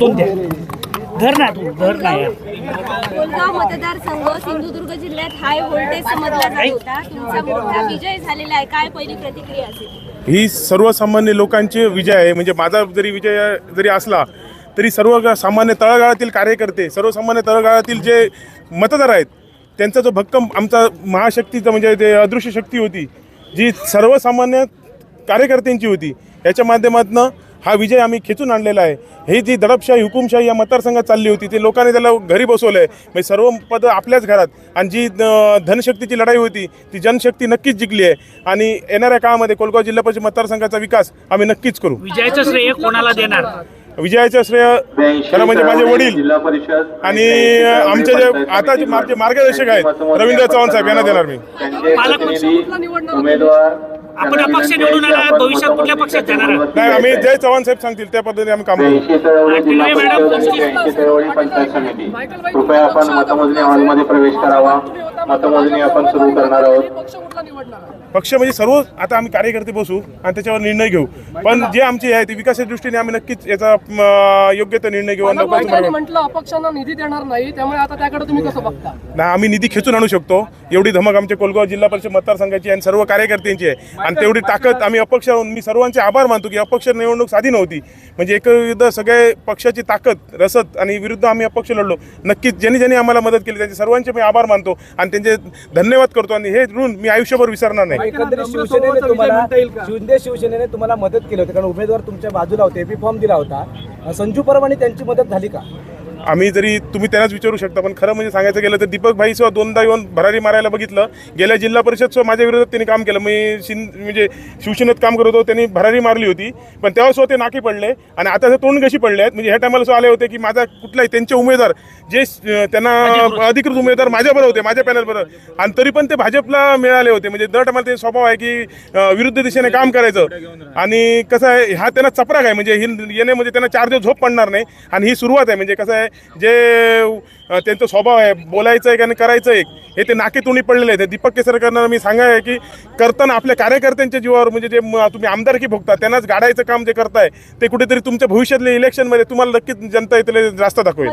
दोन द्या. धर ना तू धर ना यार. कोलगाव मतदारसंघ सिंधुदुर्ग जिल्ह्यात हाय व्होल्टेज समजला जात होता. तुमचा मोठा विजय झालेला आहे. काय पहिली प्रतिक्रिया असेल? ही सर्वसामान्य लोकांची विजय आहे. म्हणजे माझा जरी विजय जरी असला तरी सर्व सामान्य तळागाळातील कार्यकर्ते सर्वसामान्य तळागाळातील जे मतदार आहेत त्यांचा जो भक्कम आमचा महाशक्तीचा म्हणजे ते अदृश्य शक्ती होती जी सर्वसामान्य कार्यकर्त्यांची होती याच्या माध्यमातून हा विजय आम्ही खेचून आणलेला आहे. ही जी दडपशाही हुकुमशाही या मतदारसंघात चालली होती ते लोकांनी त्याला घरी बसवलं आहे म्हणजे सर्व पद आपल्याच घरात. आणि जी धनशक्तीची लढाई होती ती जनशक्ती नक्कीच जिंकली आहे. आणि येणाऱ्या काळामध्ये कोलगाव जिल्हा परिषद मतदारसंघाचा विकास आम्ही नक्कीच करू. विजयाचं श्रेय कोणाला देणार? विजयाचं श्रेय खरं म्हणजे माझे वडील जिल्हा परिषद आणि आमचे जे आता जे मार्ग- मार्गदर्शक आहेत रवींद्र चव्हाण साहेब यांना देणार मी. उमेदवार आपण अपक्ष निवडून आला, भविष्यात कुठल्या पक्षात जाणार आहात? नाही आम्ही जय चव्हाण साहेब सांगतील त्या पद्धतीने आम्ही काम करू मॅडम, कृपया आपण मतमोजणी हॉलमध्ये प्रवेश करावा. मतमोजणी आपण सुरू करणार आहोत. पक्ष म्हणजे सर्व आता आम्ही कार्यकर्ते बसू आणि त्याच्यावर निर्णय घेऊ. पण जे आमचे आहे ते विकासाच्या दृष्टीने आम्ही नक्कीच याचा म, योग्य तो निर्णय घेऊ आणि म्हटलं अपक्षांना निधी देणार नाही त्यामुळे आता त्याकडे तुम्ही कसं बघता? नाही आम्ही निधी खेचून आणू शकतो. एवढी धमक आमच्या कोलगाव जिल्हा परिषद मतदारसंघाची आणि सर्व कार्यकर्त्यांची आहे. आणि तेवढी ताकद आम्ही अपक्ष राहून मी सर्वांचे आभार मानतो की अपक्ष निवडणूक साधी नव्हती. म्हणजे एकविरुद्ध सगळे पक्षाची ताकद रसद आणि विरुद्ध आम्ही अपक्ष लढलो. नक्कीच ज्यांनी ज्यांनी आम्हाला मदत केली त्यांचे सर्वांचे मी आभार मानतो आणि त्यांचे धन्यवाद करतो आणि हे ऋण मी आयुष्यभर विसरणार नाही. एकंदरीत शिवसेनेने तुम्हाला शिंदे शिवसेनेने तुम्हाला मदत केली होती कारण उमेदवार तुमच्या बाजूला होते एपी फॉर्म दिला होता. संजू परवानी त्यांची मदत झाली का? आम्ही जरी तुम्ही त्यांनाच विचारू शकता पण खरं म्हणजे सांगायचं गेलं तर दीपक भाई सुद्धा दोनदा येऊन भरारी मारायला बघितलं. गेल्या जिल्हा परिषद सुद्धा माझ्या विरोधात त्यांनी काम केलं. मी शिन म्हणजे शिवसेनेत काम करत होतो त्यांनी भरारी मारली होती. पण तेव्हा सुद्धा ते नाकी पडले आणि आता ते तोंड कशी पडले आहेत? म्हणजे ह्या टायमाला सुद्धा आले होते की माझा कुठलाही त्यांचे उमेदवार जे त्यांना अधिकृत उमेदवार माझ्याबरोबर होते माझ्या पॅनलबरोबर. आणि तरी पण ते भाजपला मिळाले होते. म्हणजे दर टायमाला ते स्वभाव आहे की विरुद्ध दिशेने काम करायचं. आणि कसं आहे हा त्यांना चपराक आहे. म्हणजे ही येणे म्हणजे त्यांना चार दिवस झोप पडणार नाही. आणि ही सुरुवात आहे. म्हणजे कसं आहे जे त्यांचा स्वभाव आहे बोलायचं एक आणि करायचं एक हे ते नाके तुणी पडलेले आहेत. दीपक केसरकरांना मी सांगाय की करताना आपल्या कार्यकर्त्यांच्या जीवावर म्हणजे जे तुम्ही आमदारकी भोगता त्यांनाच गाडायचं काम जे करताय ते कुठेतरी तुमच्या भविष्यातल्या इलेक्शनमध्ये तुम्हाला नक्कीच जनता इथले रास्ता दाखवेल.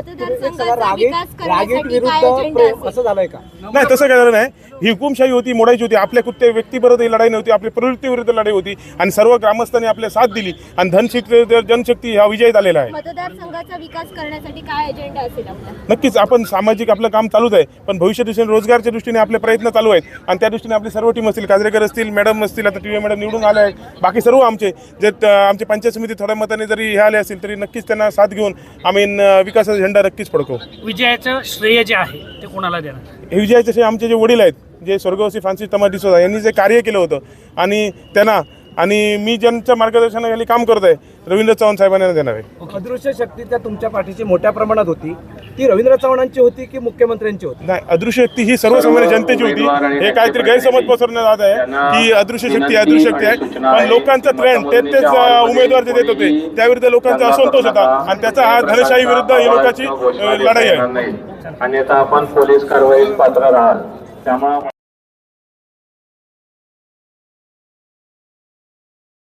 नाही तसं काय झालं नाही. ही हुकुमशाही होती मोडायची होती आपल्या कुठल्या व्यक्तीबरोबर ही लढाई नव्हती आपल्या प्रवृत्तीविरुद्ध लढाई होती आणि सर्व ग्रामस्थांनी आपल्या साथ दिली आणि धनशक्ती जनशक्ती हा विजय झालेला आहे. मतदारसंघाचा विकास करण्यासाठी काय अजेंडा असेल आपला. नक्कीच आपण सामाजिक आपलं काम चालूच आहे पण भविष्य दृष्टीने रोजगारच्या दृष्टीने आपले प्रयत्न चालू आहेत आणि त्या दृष्टीने आपली सर्व टीम असतील काजरेकर असतील मॅडम असतील आता टी व्ही मॅडम निवडून आले आहेत. बाकी सर्व आमचे जे आमचे पंचायत समिती थोड्या मताने जरी हे आले असतील तरी नक्कीच त्यांना साथ घेऊन आम्ही न- विकासाचा झेंडा नक्कीच फडकवू. विजयाचं श्रेय जे आहे ते कोणाला देणार? हे विजयाचे असे आमचे जे वडील आहेत जे स्वर्गवासी फ्रान्सिस तमा डिसोजा यांनी जे कार्य केलं होतं आणि त्यांना आणि मी ज्यांच्या मार्गदर्शनाखाली काम करत आहे रवींद्र चव्हाण साहेबांना देणार आहे. अदृश्य शक्ती त्या तुमच्या पाठीची मोठ्या प्रमाणात होती. ती रवींद्र चव्हाणांची होती की मुख्यमंत्र्यांची होती? नाही अदृश्य शक्ती ही सर्वसामान्य जनतेची होती. हे काहीतरी गैरसमज पसरण्यात जात आहे की अदृश्य शक्ती अदृश्य शक्ती आहे. पण लोकांचा ट्रेंड तेच तेच उमेदवार जे देत होते त्याविरुद्ध लोकांचा असंतोष होता. आणि त्याचा हा धनशाही विरुद्ध ही लोकांची लढाई आहे. अन्यथा आपण पोलीस कारवाईस पात्र राहाल. त्यामुळे